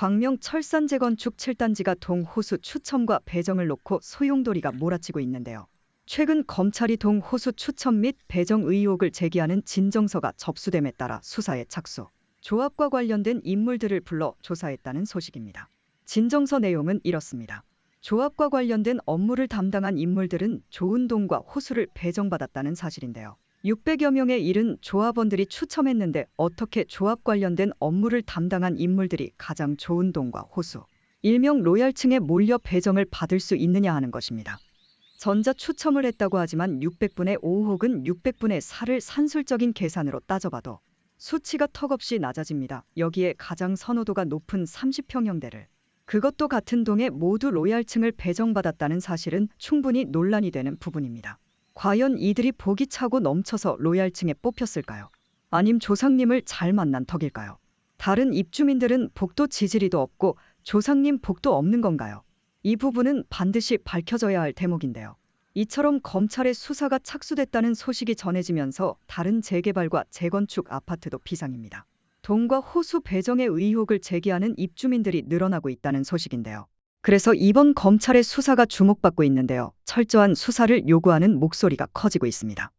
광명 철산 재건축 7단지가 동호수 추첨과 배정을 놓고 소용돌이가 몰아치고 있는데요. 최근 검찰이 동호수 추첨 및 배정 의혹을 제기하는 진정서가 접수됨에 따라 수사에 착수. 조합과 관련된 인물들을 불러 조사했다는 소식입니다. 진정서 내용은 이렇습니다. 조합과 관련된 업무를 담당한 인물들은 조은동과 호수를 배정받았다는 사실인데요. 600여 명에 이른 조합원들이 추첨했는데 어떻게 조합 관련된 업무를 담당한 인물들이 가장 조은동과 호수, 일명 로얄층에 몰려 배정을 받을 수 있느냐 하는 것입니다. 전자 추첨을 했다고 하지만 600분의 5 혹은 600분의 4를 산술적인 계산으로 따져봐도 수치가 턱없이 낮아집니다. 여기에 가장 선호도가 높은 30평형대를 그것도 같은 동에 모두 로얄층을 배정받았다는 사실은 충분히 논란이 되는 부분입니다. 과연 이들이 복이 차고 넘쳐서 로얄층에 뽑혔을까요? 아님 조상님을 잘 만난 덕일까요? 다른 입주민들은 복도 지지리도 없고 조상님 복도 없는 건가요? 이 부분은 반드시 밝혀져야 할 대목인데요. 이처럼 검찰의 수사가 착수됐다는 소식이 전해지면서 다른 재개발과 재건축 아파트도 비상입니다. 동과 호수 배정의 의혹을 제기하는 입주민들이 늘어나고 있다는 소식인데요. 그래서 이번 검찰의 수사가 주목받고 있는데요. 철저한 수사를 요구하는 목소리가 커지고 있습니다.